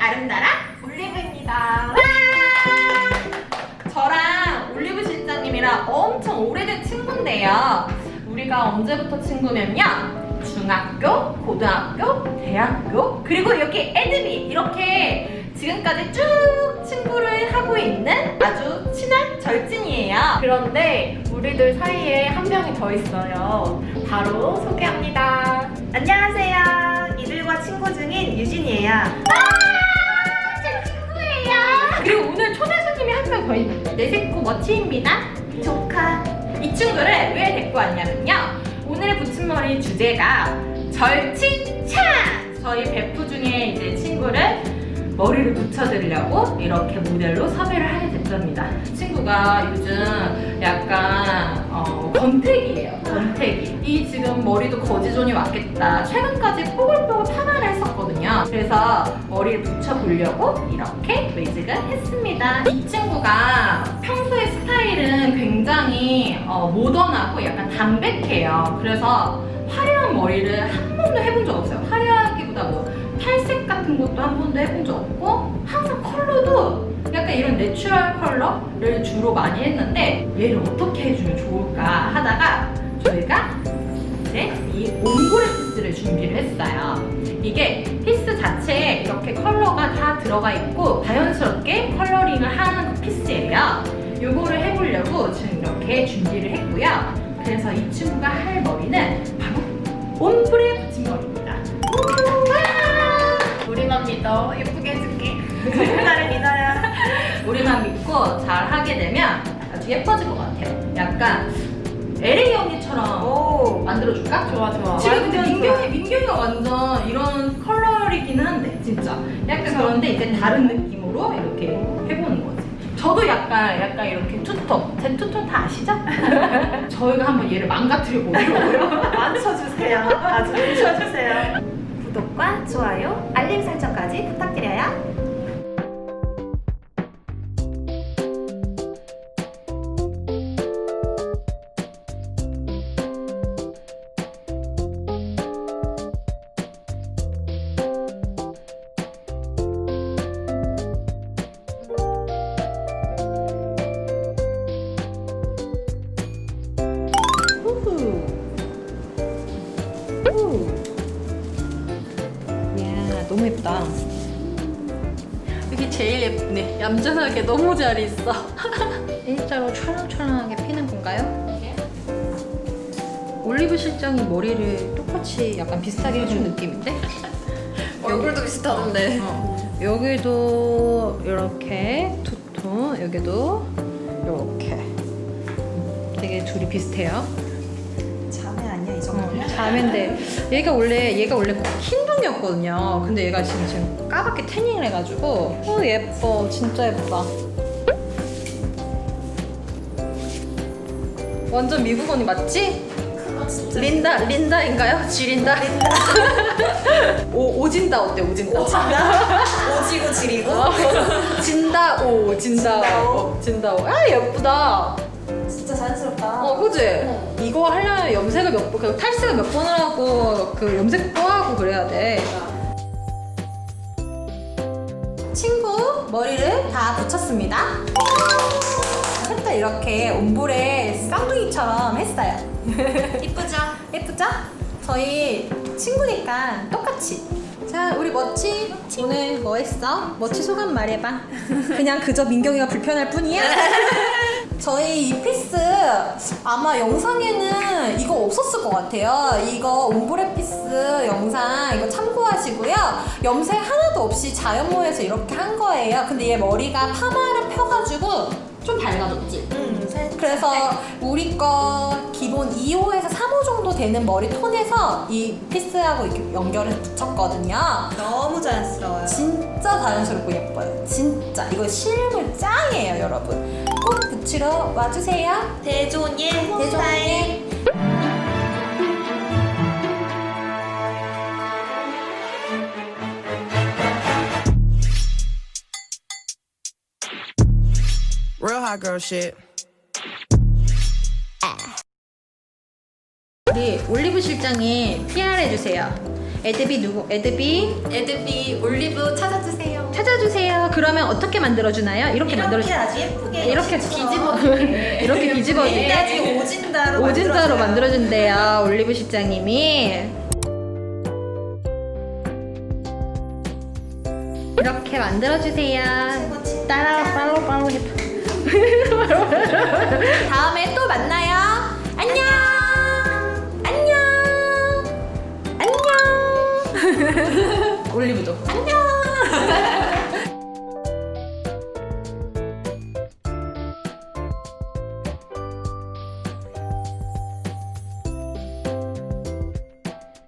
아름다라 올리브입니다. 저랑 올리브 실장님이랑 엄청 오래된 친구인데요. 우리가 언제부터 친구면요. 중학교, 고등학교, 대학교, 그리고 여기 애드비 이렇게 지금까지 쭉 친구를 하고 있는 아주 친한 절친이에요. 그런데 우리들 사이에 한 명이 더 있어요. 바로 소개합니다. 안녕하세요. 이들과 친구 중인 유진이에요. 제 친구예요. 그리고 오늘 초대 손님이 한 명 더 있는데 내 식구 머치입니다. 조카. 이 친구를 왜 데리고 왔냐면요. 오늘의 붙임머리 주제가 절친찬! 저희 베프 중에 이제 친구를 머리를 붙여드리려고 이렇게 모델로 섭외를 하게 됐답니다. 친구가 요즘 약간 어, 권태기예요. 권태기. 이 지금 머리도 거지존이 왔겠다. 최근까지 뽀글뽀글 파마를 그래서 머리를 붙여보려고 이렇게 매직을 했습니다. 이 친구가 평소의 스타일은 굉장히 어, 모던하고 약간 담백해요. 그래서 화려한 머리를 한 번도 해본 적 없어요. 화려하기보다 뭐 탈색 같은 것도 한 번도 해본 적 없고 항상 컬러도 약간 이런 내추럴 컬러를 주로 많이 했는데 얘를 어떻게 해주면 좋을까 하다가 저희가 이제 이 옴브레 피스를 준비를 했어요. 이게 들어가 있고 자연스럽게 컬러링을 하는 피스예요. 요거를 해보려고 지금 이렇게 준비를 했고요. 그래서 이 친구가 할 머리는 바로 옴브레 붙임머리입니다. 우리만 믿어. 예쁘게 해줄게. 나를 믿어요. 우리만 믿고 잘 하게 되면 아주 예뻐질 것 같아요. 약간 LA 언니처럼 오. 만들어줄까? 좋아, 좋아. 지금 근데 민경이 민경이가 완전 이런 컬러 이긴 한데 진짜 약간 그런데 이제 다른 느낌으로 이렇게 해보는 거지. 저도 약간 약간 이렇게 투톤 제 투톤 다 아시죠? 저희가 한번 얘를 망가뜨려 보려고요. 맞춰주세요. 아주 맞춰주세요. 제일 예쁘네. 얌전하게 너무 잘 있어. 일자로 촬영촬영하게 피는 건가요? 올리브 실장이 머리를 똑같이 약간 비슷하게 해준 느낌인데? 얼굴도 비슷하던데. 어. 여기도 이렇게 투톤, 여기도 이렇게. 되게 둘이 비슷해요. 자매인데 얘가 원래 얘가 원래 흰둥이였거든요. 근데 얘가 지금 지금 까맣게 태닝을 해가지고 어 예뻐 진짜 예쁘다. 완전 미국 언니 맞지? 린다 린다인가요? 지린다? 린다. 오 오진다 어때 오진다? 오지고 지리고. 진다 오 진다 오 진다 오아 예쁘다. 진짜 자연스럽다. 어, 그지? 이거 하려면 염색을 몇 번, 그 탈색을 몇 번을 하고, 그 염색도 하고 그래야 돼. 친구 머리를 다 붙였습니다. 살짝 이렇게 옴브레 쌍둥이처럼 했어요. 이쁘죠? 예쁘죠? 저희 친구니까 똑같이. 자, 우리 멋지 오늘 뭐 했어? 멋지 소감 말해봐. 그냥 그저 민경이가 불편할 뿐이야? 저희 이 피스 아마 영상에는 이거 없었을 것 같아요. 이거 옴브레 피스 영상 이거 참고하시고요. 염색 하나도 없이 자연모에서 이렇게 한 거예요. 근데 얘 머리가 파마를 펴가지고 좀 밝아졌지? 응. 살- 그래서 우리 거 기본 2호에서 3호 정도 되는 머리 톤에서 이 피스하고 이렇게 연결을 붙였거든요. 너무 자연스러워요. 진짜 자연스럽고 예뻐요. 진짜. 이거 실물 짱이에요, 여러분. 꼭 붙이러 와주세요. 대존예 대종에. Real hot girl shit. 우리 올리브 실장이 PR 해주세요. 에드비 누구? 에드비 에드비 올리브 찾아주세요. 찾아주세요. 그러면 어떻게 만들어주나요? 이렇게 만들어주. 이렇게 아주 예쁘게 이렇게 뒤집어 이렇게 뒤집어 여기까지 오진다로 오진자로. 만들어준대요 올리브 실장님이 이렇게 만들어주세요 따라 팔로 팔로 해봐 다음에 또 만나요 올리브도. 안녕